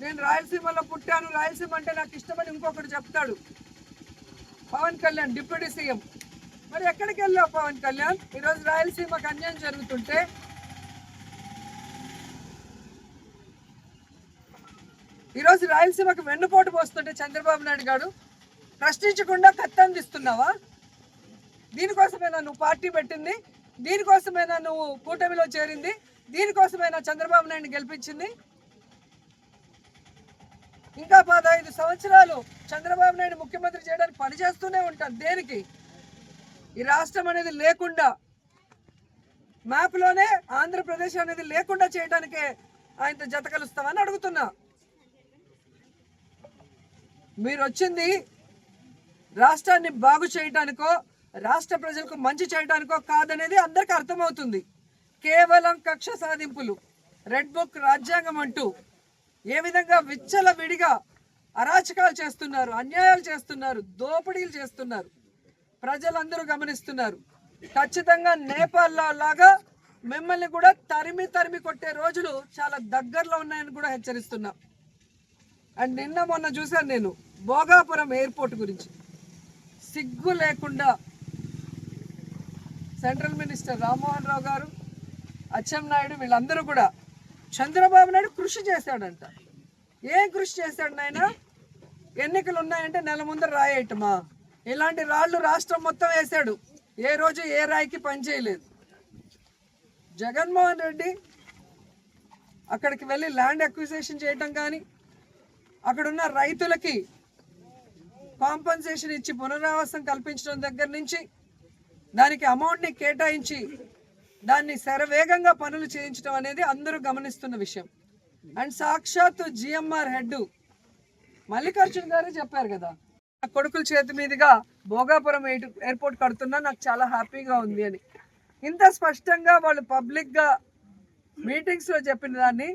నేను రాయలసీమలో పుట్టాను. రాయలసీమ అంటే నాకు ఇష్టమని ఇంకొకటి చెప్తాడు. Pawan Kalyan deputy CM. మరి ఎక్కడికి వెళ్ళావు పవన్ కళ్యాణ్? ఈరోజు రాయలసీమకు అన్యాయం జరుగుతుంటే? ఈరోజు రాయలసీమకు వెన్నుపోటు పోస్తుంటే చంద్రబాబు నాయుడు గారు ప్రశ్నించకుండా కత్తందిస్తున్నావా? దీనికోసమేనా నువ్వు పార్టీ పెట్టింది? దీనికోసమైనా నువ్వు కూటమిలో చేరింది? దీనికోసమైనా చంద్రబాబు నాయుడు గెలిపించింది? ఇంకా పదహైదు సంవత్సరాలు చంద్రబాబు నాయుడు ముఖ్యమంత్రి చేయడానికి పనిచేస్తూనే ఉంటారు. దేనికి? ఈ రాష్ట్రం అనేది లేకుండా మ్యాప్లోనే ఆంధ్రప్రదేశ్ అనేది లేకుండా చేయడానికే ఆయనతో జత కలుస్తామని అడుగుతున్నా. మీరు వచ్చింది రాష్ట్రాన్ని బాగు చేయడానికో రాష్ట్ర ప్రజలకు మంచి చేయడానికో కాదనేది అందరికీ అర్థమవుతుంది. కేవలం కక్ష సాధింపులు రెడ్ బుక్ రాజ్యాంగం అంటూ ఏ విధంగా విచ్చల విడిగా అరాచకాలు చేస్తున్నారు అన్యాయాలు చేస్తున్నారు దోపిడీలు చేస్తున్నారు ప్రజలందరూ గమనిస్తున్నారు. ఖచ్చితంగా నేపాల్లో లాగా మిమ్మల్ని కూడా తరిమి తరిమి కొట్టే రోజులు చాలా దగ్గరలో ఉన్నాయని కూడా హెచ్చరిస్తున్నా. అండ్ నిన్న మొన్న చూశాను నేను భోగాపురం ఎయిర్పోర్ట్ గురించి. సిగ్గు లేకుండా సెంట్రల్ మినిస్టర్ రామ్మోహన్ రావు గారు అచ్చెం నాయుడు వీళ్ళందరూ కూడా చంద్రబాబు నాయుడు కృషి చేశాడంట. ఏం కృషి చేశాడు నాయన? ఎన్నికలు ఉన్నాయంటే నెల ముందర రాయటమా? ఇలాంటి రాళ్ళు రాష్ట్రం మొత్తం వేశాడు. ఏ రోజు ఏ రాయికి పనిచేయలేదు జగన్మోహన్ రెడ్డి అక్కడికి వెళ్ళి ల్యాండ్ అక్విజేషన్ చేయటం కానీ అక్కడున్న రైతులకి కాంపన్సేషన్ ఇచ్చి పునరావాసం కల్పించడం దగ్గర నుంచి దానికి అమౌంట్ని కేటాయించి దాన్ని శరవేగంగా పనులు చేయించడం అనేది అందరూ గమనిస్తున్న విషయం. అండ్ సాక్షాత్తు జిఎంఆర్ హెడ్ మల్లికార్జున్ గారే చెప్పారు కదా నా కొడుకుల చేతి మీదుగా భోగాపురం ఎయిర్- ఎయిర్పోర్ట్ కడుతున్నా నాకు చాలా హ్యాపీగా ఉంది అని. ఇంత స్పష్టంగా వాళ్ళు పబ్లిక్గా మీటింగ్స్లో చెప్పిన దాన్ని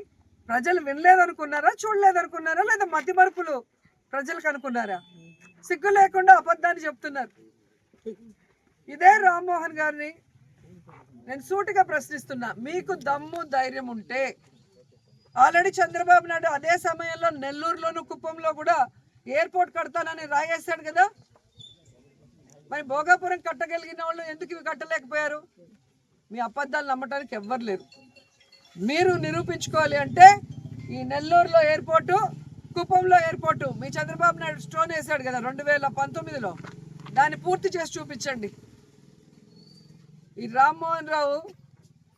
ప్రజలు వినలేదనుకున్నారా చూడలేదనుకున్నారా లేదా మతి మరుపులు ప్రజలకు అనుకున్నారా? సిగ్గు లేకుండా అబద్ధాన్ని చెప్తున్నారు. ఇదే రామ్మోహన్ గారిని నేను సూటిగా ప్రశ్నిస్తున్నా. మీకు దమ్ము ధైర్యం ఉంటే ఆల్రెడీ చంద్రబాబు నాయుడు అదే సమయంలో నెల్లూరులోను కుప్పంలో కూడా ఎయిర్పోర్ట్ కడతానని రాయేశాడు కదా. మరి భోగాపురం కట్టగలిగిన వాళ్ళు ఎందుకు ఇవి కట్టలేకపోయారు? మీ అబద్ధాలు నమ్మటానికి ఎవ్వరు లేరు. మీరు నిరూపించుకోవాలి అంటే ఈ నెల్లూరులో ఎయిర్పోర్టు కుప్పంలో ఎయిర్పోర్టు మీ చంద్రబాబు నాయుడు స్టోన్ వేశాడు కదా రెండు వేల పంతొమ్మిదిలో. దాన్ని పూర్తి చేసి చూపించండి. ఈ రామ్మోహన్ రావు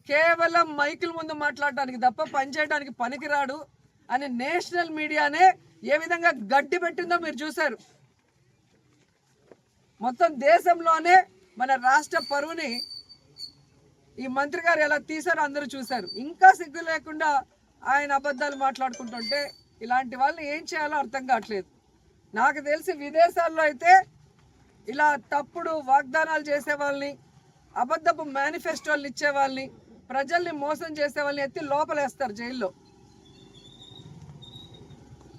కేవలం మైకుల ముందు మాట్లాడడానికి తప్ప పనిచేయడానికి పనికిరాడు అని నేషనల్ మీడియానే ఏ విధంగా గడ్డి పెట్టిందో మీరు చూశారు. మొత్తం దేశంలోనే మన రాష్ట్ర పరువుని ఈ మంత్రి గారు ఎలా తీశారో అందరూ చూశారు. ఇంకా సిగ్గు లేకుండా ఆయన అబద్ధాలు మాట్లాడుకుంటుంటే ఇలాంటి వాళ్ళని ఏం చేయాలో అర్థం కావట్లేదు. నాకు తెలిసి విదేశాల్లో అయితే ఇలా తప్పుడు వాగ్దానాలు చేసే వాళ్ళని అబద్ధపు మేనిఫెస్టోలు ఇచ్చే వాళ్ళని ప్రజల్ని మోసం చేసే వాళ్ళని ఎత్తి లోపలేస్తారు జైల్లో.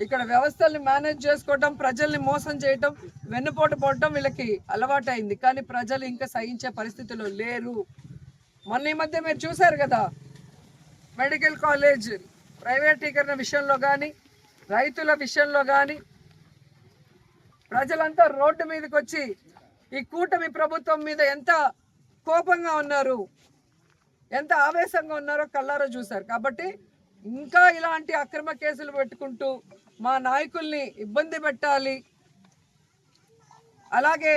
ఇక్కడ వ్యవస్థల్ని మేనేజ్ చేసుకోవటం ప్రజల్ని మోసం చేయటం వెన్నుపోటు పోవటం వీళ్ళకి అలవాటైంది. కానీ ప్రజలు ఇంకా సహించే పరిస్థితిలో లేరు. మొన్న ఈ మధ్య మీరు చూశారు కదా మెడికల్ కాలేజ్ ప్రైవేటీకరణ విషయంలో కానీ రైతుల విషయంలో కానీ ప్రజలంతా రోడ్డు మీదకి వచ్చి ఈ కూటమి ప్రభుత్వం మీద ఎంత కోపంగా ఉన్నారు. ఎంత ఆవేశంగా ఉన్నారో కళ్ళారో చూశారు. కాబట్టి ఇంకా ఇలాంటి అక్రమ కేసులు పెట్టుకుంటూ మా నాయకుల్ని ఇబ్బంది పెట్టాలి. అలాగే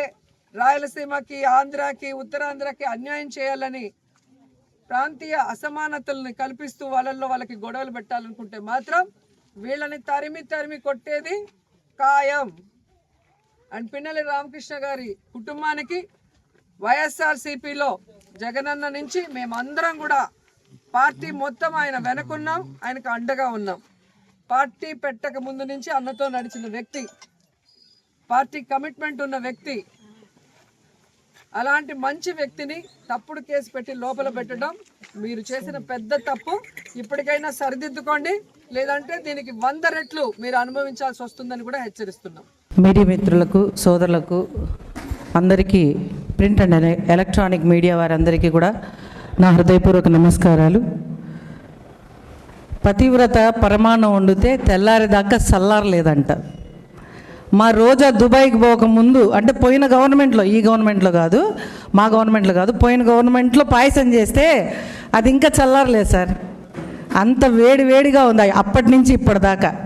రాయలసీమకి ఆంధ్రాకి ఉత్తరాంధ్రకి అన్యాయం చేయాలని ప్రాంతీయ అసమానతల్ని కల్పిస్తూ వాళ్ళల్లో వాళ్ళకి గొడవలు పెట్టాలనుకుంటే మాత్రం వీళ్ళని తరిమి తరిమి కొట్టేది ఖాయం. అండ్ పిన్నలి రామకృష్ణ గారి కుటుంబానికి వైఎస్ఆర్సీపీలో జగనన్న నుంచి మేమందరం కూడా పార్టీ మొత్తం ఆయన వెనకున్నాం ఆయనకు అండగా ఉన్నాం. పార్టీ పెట్టక ముందు నుంచి అన్నతో నడిచిన వ్యక్తి పార్టీ కమిట్మెంట్ ఉన్న వ్యక్తి అలాంటి మంచి వ్యక్తిని తప్పుడు కేసు పెట్టి లోపల పెట్టడం మీరు చేసిన పెద్ద తప్పు ఇప్పటికైనా సరిదిద్దుకోండి లేదంటే దీనికి వంద రెట్లు మీరు అనుభవించాల్సి వస్తుందని కూడా హెచ్చరిస్తున్నాం. మీడియా మిత్రులకు సోదరులకు అందరికీ ప్రింట్ అండ్ ఎలక్ట్రానిక్ మీడియా వారందరికీ కూడా నా హృదయపూర్వక నమస్కారాలు. పతివ్రత పరమాన్నం వండితే తెల్లారేదాకా చల్లారలేదంట మా రోజా దుబాయ్కి పోకముందు అంటే పోయిన గవర్నమెంట్లో ఈ గవర్నమెంట్లో కాదు మా గవర్నమెంట్లో కాదు పోయిన గవర్నమెంట్లో పాయసం చేస్తే అది ఇంకా చల్లారలేదు సార్. అంత వేడి వేడిగా ఉంది అప్పటి నుంచి ఇప్పటిదాకా.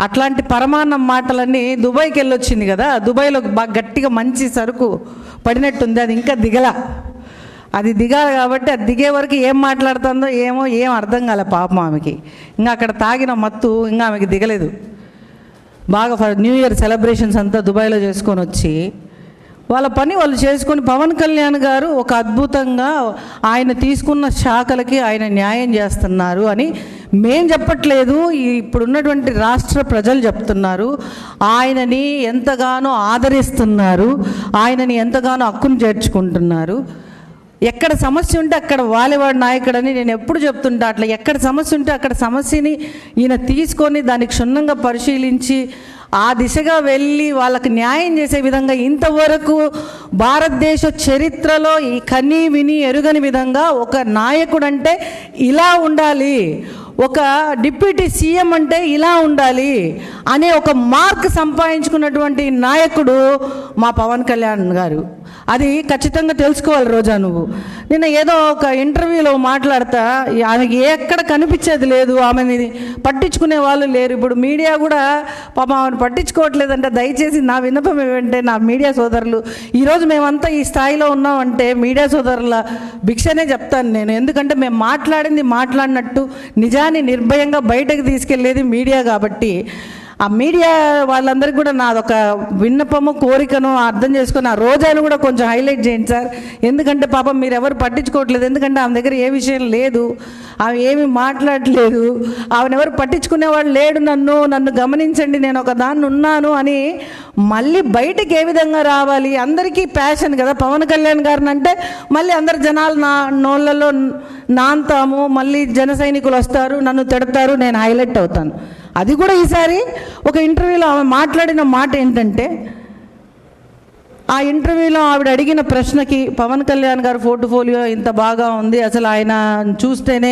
అట్లాంటి పరమాన్నం మాటలన్నీ దుబాయ్కి వెళ్ళొచ్చింది కదా దుబాయ్లో బాగా గట్టిగా మంచి సరుకు పడినట్టుంది అది ఇంకా దిగల. అది దిగాలి కాబట్టి అది దిగే వరకు ఏం మాట్లాడుతుందో ఏమో ఏం అర్థం కాలే పాపం ఆమెకి. ఇంకా అక్కడ తాగిన మత్తు ఇంకా ఆమెకి దిగలేదు. బాగా ఫర్ న్యూ ఇయర్ సెలబ్రేషన్స్ అంతా దుబాయ్లో చేసుకొని వచ్చి వాళ్ళ పని వాళ్ళు చేసుకొని పవన్ కళ్యాణ్ గారు ఒక అద్భుతంగా ఆయన తీసుకున్న శాఖలకి ఆయన న్యాయం చేస్తున్నారు అని మేం చెప్పట్లేదు. ఇప్పుడున్నటువంటి రాష్ట్ర ప్రజలు చెప్తున్నారు. ఆయనని ఎంతగానో ఆదరిస్తున్నారు. ఆయనని ఎంతగానో హక్కును చేర్చుకుంటున్నారు. ఎక్కడ సమస్య ఉంటే అక్కడ వాలేవాడు నాయకుడని నేను ఎప్పుడు చెప్తుంటా అట్లా ఎక్కడ సమస్య ఉంటే అక్కడ సమస్యని ఈయన తీసుకొని దాన్ని క్షుణ్ణంగా పరిశీలించి ఆ దిశగా వెళ్ళి వాళ్ళకి న్యాయం చేసే విధంగా ఇంతవరకు భారతదేశ చరిత్రలో ఈ కని విని ఎరుగని విధంగా ఒక నాయకుడు అంటే ఇలా ఉండాలి. ఒక డిప్యూటీ సీఎం అంటే ఇలా ఉండాలి అనే ఒక మార్క్ సంపాదించుకున్నటువంటి నాయకుడు మా పవన్ కళ్యాణ్ గారు. అది ఖచ్చితంగా తెలుసుకోవాలి రోజా నువ్వు. నిన్న ఏదో ఒక ఇంటర్వ్యూలో మాట్లాడతా ఆమెకి ఎక్కడ కనిపించేది లేదు ఆమెని పట్టించుకునే వాళ్ళు లేరు. ఇప్పుడు మీడియా కూడా పాప ఆమెను పట్టించుకోవట్లేదంటే. దయచేసి నా విన్నపం ఏమంటే నా మీడియా సోదరులు ఈరోజు మేమంతా ఈ స్థాయిలో ఉన్నామంటే మీడియా సోదరుల భిక్షనే చెప్తాను నేను. ఎందుకంటే మేము మాట్లాడింది మాట్లాడినట్టు నిజాన్ని నిర్భయంగా బయటకు తీసుకెళ్ళేది మీడియా కాబట్టి. ఆ మీడియా వాళ్ళందరికీ కూడా నాదొక విన్నపము కోరికను అర్థం చేసుకుని ఆ రోజాను కూడా కొంచెం హైలైట్ చేయండి సార్. ఎందుకంటే పాపం మీరు ఎవరు పట్టించుకోవట్లేదు. ఎందుకంటే ఆమె దగ్గర ఏ విషయం లేదు. ఆమె ఏమీ మాట్లాడలేదు. ఆమెను ఎవరు పట్టించుకునేవాడు లేడు నన్ను. నన్ను గమనించండి నేను ఒక దాన్ని ఉన్నాను అని మళ్ళీ బయటకు ఏ విధంగా రావాలి? అందరికీ ప్యాషన్ కదా. పవన్ కళ్యాణ్ గారిని అంటే మళ్ళీ అందరు జనాలు నా నోళ్ళలో నాంతాము. మళ్ళీ జన సైనికులు వస్తారు నన్ను తిడతారు నేను హైలైట్ అవుతాను. అది కూడా ఈసారి ఒక ఇంటర్వ్యూలో ఆమె మాట్లాడిన మాట ఏంటంటే ఆ ఇంటర్వ్యూలో ఆవిడ అడిగిన ప్రశ్నకి పవన్ కళ్యాణ్ గారు పోర్ట్ఫోలియో ఇంత బాగా ఉంది అసలు ఆయన చూస్తేనే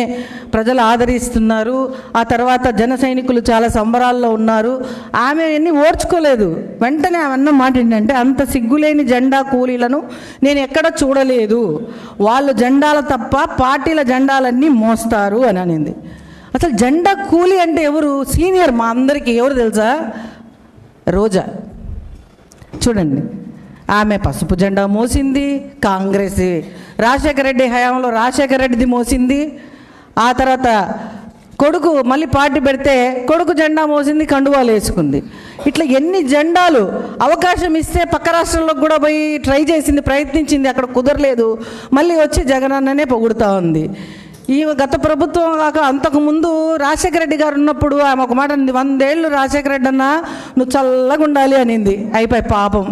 ప్రజలు ఆదరిస్తున్నారు ఆ తర్వాత జన సైనికులు చాలా సంబరాల్లో ఉన్నారు. ఆమె ఎన్ని ఓర్చుకోలేదు. వెంటనే ఆమె అన్న మాట ఏంటంటే అంత సిగ్గులేని జెండా కూలీలను నేను ఎక్కడ చూడలేదు. వాళ్ళు జెండాల తప్ప పార్టీల జెండాలన్నీ మోస్తారు అని అనింది. అసలు జెండా కూలి అంటే ఎవరు? సీనియర్ మా అందరికీ ఎవరు తెలుసా? రోజా. చూడండి. ఆమె పసుపు జెండా మోసింది కాంగ్రెస్ రాజశేఖర రెడ్డి హయాంలో రాజశేఖర రెడ్డిది మోసింది. ఆ తర్వాత కొడుకు మళ్ళీ పార్టీ పెడితే కొడుకు జెండా మోసింది కండువాలు వేసుకుంది ఇట్లా ఎన్ని జెండాలు అవకాశం ఇస్తే పక్క రాష్ట్రంలోకి కూడా పోయి ట్రై చేసింది ప్రయత్నించింది అక్కడ కుదరలేదు. మళ్ళీ వచ్చి జగనన్ననే పొగుడుతూ ఉంది. ఈ గత ప్రభుత్వం కాక అంతకుముందు రాజశేఖర రెడ్డి గారు ఉన్నప్పుడు ఆమె ఒక మాట అంది వందేళ్ళు రాజశేఖర రెడ్డి అన్న నువ్వు చల్లగా ఉండాలి అనింది. అయిపోయి పాపం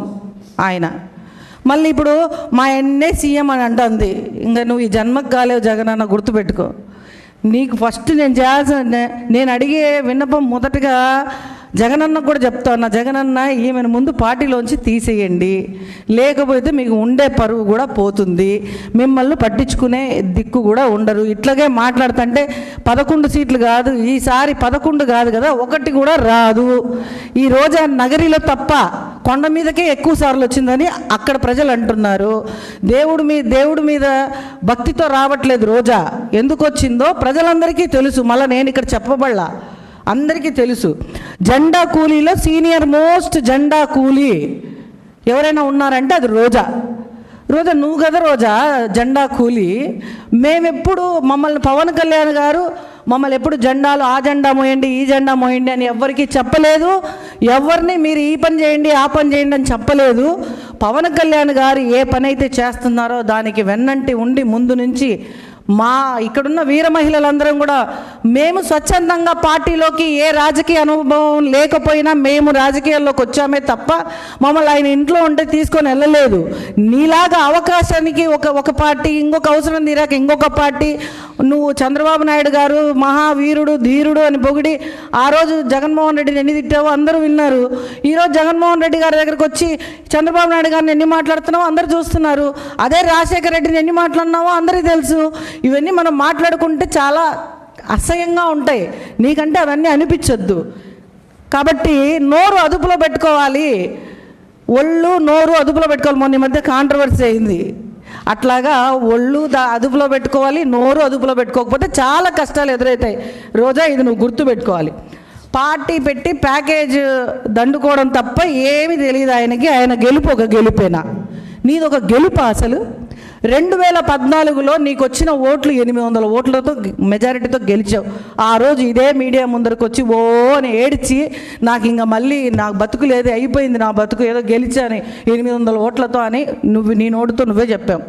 ఆయన. మళ్ళీ ఇప్పుడు మా ఎన్నే సీఎం అని అంటుంది ఇంకా నువ్వు ఈ జన్మకు కాలేవు జగన్ అన్న గుర్తుపెట్టుకో. నీకు ఫస్ట్ నేను చేయాల్సిన నేను అడిగే విన్నపం మొదటగా జగనన్న కూడా చెప్తా ఉన్నా జగనన్న ఈమెను ముందు పార్టీలోంచి తీసేయండి. లేకపోతే మీకు ఉండే పరువు కూడా పోతుంది. మిమ్మల్ని పట్టించుకునే దిక్కు కూడా ఉండరు. ఇట్లాగే మాట్లాడుతుంటే పదకొండు సీట్లు కాదు ఈసారి పదకొండు కాదు కదా ఒకటి కూడా రాదు. ఈ రోజా నగరిలో తప్ప కొండ మీదకే ఎక్కువ సార్లు వచ్చిందని అక్కడ ప్రజలు అంటున్నారు. దేవుడి మీ దేవుడి మీద భక్తితో రావట్లేదు రోజా. ఎందుకు వచ్చిందో ప్రజలందరికీ తెలుసు. మళ్ళీ నేను ఇక్కడ చెప్పబడలా. అందరికీ తెలుసు. జెండా కూలీలో సీనియర్ మోస్ట్ జెండా కూలీ ఎవరైనా ఉన్నారంటే అది రోజా. రోజా నువ్వు కదా రోజా జెండా కూలి. మేమెప్పుడు మమ్మల్ని పవన్ కళ్యాణ్ గారు మమ్మల్ని ఎప్పుడు జెండాలు ఆ జెండా మోయండి ఈ జెండా మోయండి అని ఎవ్వరికి చెప్పలేదు. ఎవరిని మీరు ఈ పని చేయండి ఆ పని చేయండి అని చెప్పలేదు. పవన్ కళ్యాణ్ గారు ఏ పని అయితే చేస్తున్నారో దానికి వెన్నంటి ఉండి ముందు నుంచి మా ఇక్కడున్న వీర మహిళలందరం కూడా మేము స్వచ్ఛందంగా పార్టీలోకి ఏ రాజకీయ అనుభవం లేకపోయినా మేము రాజకీయాల్లోకి వచ్చామే తప్ప మమ్మల్ని ఆయన ఇంట్లో ఉంటే తీసుకొని వెళ్ళలేదు. నీలాగా అవకాశానికి ఒక ఒక పార్టీ ఇంకొక అవసరం తీరాక ఇంకొక పార్టీ నువ్వు చంద్రబాబు నాయుడు గారు మహావీరుడు ధీరుడు అని పొగిడి ఆ రోజు జగన్మోహన్ రెడ్డిని ఎన్ని తిట్టావో అందరూ విన్నారు. ఈరోజు జగన్మోహన్ రెడ్డి గారి దగ్గరకు వచ్చి చంద్రబాబు నాయుడు గారిని ఎన్ని మాట్లాడుతున్నావో అందరూ చూస్తున్నారు. అదే రాజశేఖర రెడ్డిని ఎన్ని మాట్లాడినావో అందరికీ తెలుసు. ఇవన్నీ మనం మాట్లాడుకుంటే చాలా అసహ్యంగా ఉంటాయి. నీకంటే అవన్నీ అనిపించొద్దు. కాబట్టి నోరు అదుపులో పెట్టుకోవాలి. ఒళ్ళు నోరు అదుపులో పెట్టుకోవాలి. మొన్న మధ్య కాంట్రవర్సీ అయింది. అట్లాగా ఒళ్ళు దా అదుపులో పెట్టుకోవాలి నోరు అదుపులో పెట్టుకోకపోతే చాలా కష్టాలు ఎదురవుతాయి రోజా ఇది నువ్వు గుర్తు పెట్టుకోవాలి. పార్టీ పెట్టి ప్యాకేజ్ దండుకోవడం తప్ప ఏమీ తెలియదు ఆయనకి. ఆయన గెలుపు ఒక గెలుపేనా? నీది ఒక గెలుపు అసలు? రెండు వేల పద్నాలుగులో నీకు వచ్చిన ఓట్లు ఎనిమిది వందల ఓట్లతో మెజారిటీతో గెలిచావు. ఆ రోజు ఇదే మీడియా ముందరకు వచ్చి ఓ అని ఏడిచి నాకు ఇంకా మళ్ళీ నాకు బతుకు లేదు అయిపోయింది నా బతుకు ఏదో గెలిచాని ఎనిమిది వందల ఓట్లతో అని నువ్వు నీ నోటితో నువ్వే చెప్పావు.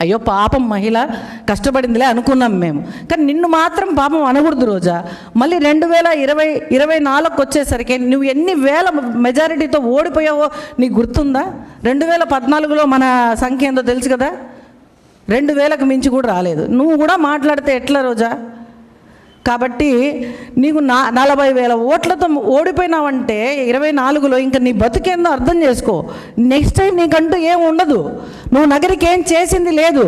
అయ్యో పాపం మహిళ కష్టపడిందిలే అనుకున్నాం మేము. కానీ నిన్ను మాత్రం పాపం అనకూడదు రోజా. మళ్ళీ రెండు వేల ఇరవై ఇరవై నాలుగుకి వచ్చేసరికి నువ్వు ఎన్ని వేల మెజారిటీతో ఓడిపోయావో నీకు గుర్తుందా? రెండు వేల పద్నాలుగులో మన సంఖ్య ఏందో తెలుసు కదా? రెండు వేలకు మించి కూడా రాలేదు. నువ్వు కూడా మాట్లాడితే ఎట్లా రోజా? కాబట్టి నీకు నా నలభై వేల ఓట్లతో ఓడిపోయినావంటే ఇరవై నాలుగులో ఇంకా నీ బతుకేందో అర్థం చేసుకో. నెక్స్ట్ టైం నీకంటూ ఏం ఉండదు. నువ్వు నగరికి ఏం చేసింది లేదు.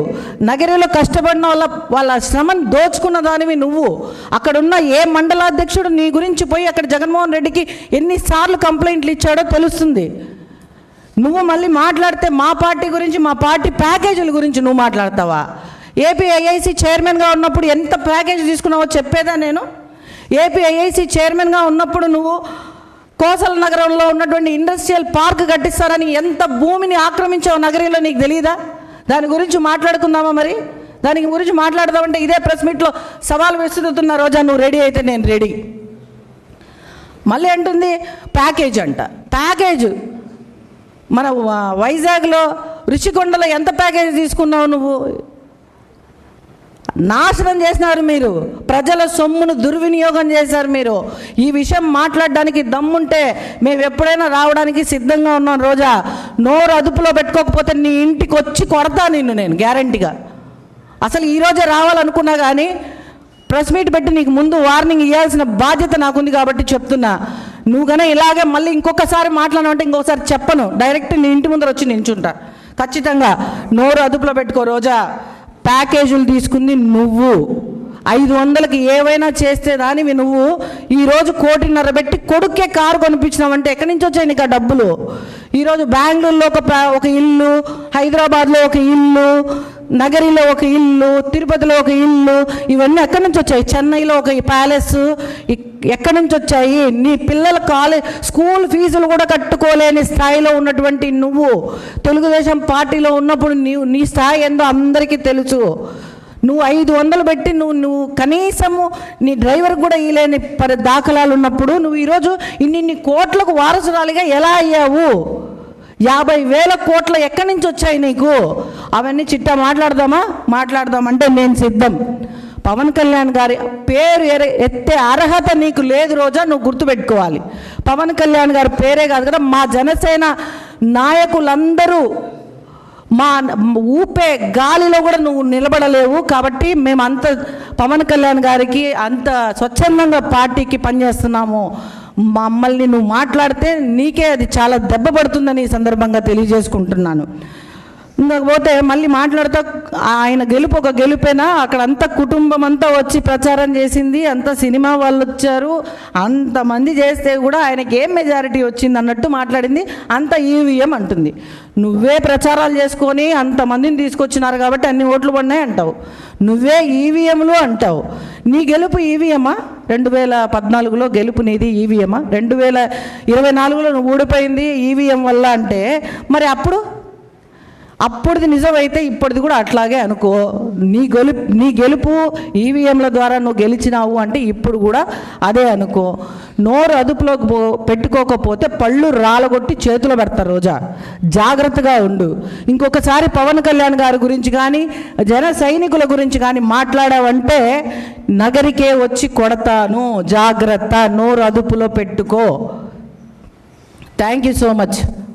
నగరిలో కష్టపడిన వాళ్ళ వాళ్ళ శ్రమను దోచుకున్న దానివి నువ్వు. అక్కడున్న ఏ మండలాధ్యక్షుడు నీ గురించి పోయి అక్కడ జగన్మోహన్ రెడ్డికి ఎన్నిసార్లు కంప్లైంట్లు ఇచ్చాడో తెలుస్తుంది. నువ్వు మళ్ళీ మాట్లాడితే మా పార్టీ గురించి మా పార్టీ ప్యాకేజీల గురించి నువ్వు మాట్లాడతావా? ఏపీఐఐసి చైర్మన్గా ఉన్నప్పుడు ఎంత ప్యాకేజ్ తీసుకున్నావో చెప్పేదా నేను? ఏపీఐఐసి చైర్మన్గా ఉన్నప్పుడు నువ్వు కోసల నగరంలో ఉన్నటువంటి ఇండస్ట్రియల్ పార్క్ కట్టిస్తారని ఎంత భూమిని ఆక్రమించావు నగరంలో నీకు తెలియదా దాని గురించి మాట్లాడుకుందామా మరి? దాని గురించి మాట్లాడదామంటే ఇదే ప్రెస్ మీట్లో సవాల్ విసురుతున్న రోజా నువ్వు రెడీ అయితే నేను రెడీ. మళ్ళీ అంటుంది ప్యాకేజ్ అంట. ప్యాకేజ్. మన వ- వైజాగ్లో రుషికొండలో ఎంత ప్యాకేజ్ తీసుకున్నావు నువ్వు? నాశనం చేసినారు మీరు. ప్రజల సొమ్మును దుర్వినియోగం చేశారు మీరు. ఈ విషయం మాట్లాడడానికి దమ్ముంటే మేము ఎప్పుడైనా రావడానికి సిద్ధంగా ఉన్నాం రోజా. నోరు అదుపులో పెట్టుకోకపోతే నీ ఇంటికి వచ్చి కొడతా నిన్ను నేను గ్యారంటీగా అసలు ఈరోజే రావాలనుకున్నా కానీ ప్రెస్ మీట్ పెట్టి నీకు ముందు వార్నింగ్ ఇవ్వాల్సిన బాధ్యత నాకుంది కాబట్టి చెప్తున్నా. నువ్వు కన్నా ఇలాగే మళ్ళీ ఇంకొకసారి మాట్లాడమంటే ఇంకొకసారి చెప్పను. డైరెక్ట్ నీ ఇంటి ముందర వచ్చి నించుంటా ఖచ్చితంగా నోరు అదుపులో పెట్టుకో రోజా. ప్యాకేజీలు తీసుకుంది నువ్వు. ఐదు వందలకి ఏవైనా చేస్తే దానివి నువ్వు ఈరోజు కోటిన్నర పెట్టి కొడుక్కే కారు కొనిపించినావంటే ఎక్కడి నుంచి వచ్చాయి నీకు ఆ డబ్బులు? ఈరోజు బెంగళూరులో ఒక ఒక ఇల్లు హైదరాబాద్లో ఒక ఇల్లు నగరిలో ఒక ఇల్లు తిరుపతిలో ఒక ఇల్లు ఇవన్నీ ఎక్కడి నుంచి వచ్చాయి? చెన్నైలో ఒక ప్యాలెస్ ఎక్కడి నుంచి వచ్చాయి? నీ పిల్లల కాలేజ్ స్కూల్ ఫీజులు కూడా కట్టుకోలేని స్థాయిలో ఉన్నటువంటి నువ్వు. తెలుగుదేశం పార్టీలో ఉన్నప్పుడు నీవు నీ స్థాయి ఏందో అందరికీ తెలుసు. నువ్వు ఐదు వందలు పెట్టి నువ్వు నువ్వు కనీసము నీ డ్రైవర్ కూడా ఇయలేని పరి దాఖలాలు ఉన్నప్పుడు నువ్వు ఈరోజు ఇన్ని కోట్లకు వారసురాలిగా ఎలా అయ్యావు? యాభై వేల కోట్ల ఎక్కడి నుంచి వచ్చాయి నీకు? అవన్నీ చిట్టా మాట్లాడదామా? మాట్లాడదామంటే నేను సిద్ధం. పవన్ కళ్యాణ్ గారి పేరు ఎత్తే అర్హత నీకు లేదు రోజా నువ్వు గుర్తుపెట్టుకోవాలి. పవన్ కళ్యాణ్ గారి పేరే కాదు కదా మా జనసేన నాయకులందరూ మా ఊపే గాలిలో కూడా నువ్వు నిలబడలేవు కాబట్టి మేము అంత పవన్ కళ్యాణ్ గారికి అంత స్వచ్ఛందంగా పార్టీకి పనిచేస్తున్నాము. మమ్మల్ని నువ్వు మాట్లాడితే నీకే అది చాలా దెబ్బ పడుతుందని ఈ సందర్భంగా తెలియజేసుకుంటున్నాను. ఇంకపోతే మళ్ళీ మాట్లాడితే ఆయన గెలుపు ఒక గెలుపేనా? అక్కడ అంతా కుటుంబం అంతా వచ్చి ప్రచారం చేసింది అంత సినిమా వాళ్ళు వచ్చారు. అంతమంది చేస్తే కూడా ఆయనకి ఏం మెజారిటీ వచ్చింది అన్నట్టు మాట్లాడింది అంత ఈవీఎం అంటుంది. నువ్వే ప్రచారాలు చేసుకొని అంతమందిని తీసుకొచ్చినారు కాబట్టి అన్ని ఓట్లు పడినాయి అంటావు. నువ్వే ఈవీఎంలు అంటావు. నీ గెలుపు ఈవీఎమా? రెండు వేల పద్నాలుగులో గెలుపు నీది ఈవీఎమా? రెండు వేల ఇరవై నాలుగులో నువ్వు ఊడిపోయింది ఈవీఎం వల్ల అంటే మరి అప్పుడు అప్పుడుది నిజమైతే ఇప్పటిది కూడా అట్లాగే అనుకో. నీ గెలుపు నీ గెలుపు ఈవీఎంల ద్వారా నువ్వు గెలిచినావు అంటే ఇప్పుడు కూడా అదే అనుకో. నోరు అదుపులోకి పో పెట్టుకోకపోతే పళ్ళు రాలగొట్టి చేతిలో పెడతారు రోజా. జాగ్రత్తగా ఉండు. ఇంకొకసారి పవన్ కళ్యాణ్ గారి గురించి కానీ జన సైనికుల గురించి కానీ మాట్లాడావంటే నగరికే వచ్చి కొడతాను. జాగ్రత్త నోరు అదుపులో పెట్టుకో. Thank you so much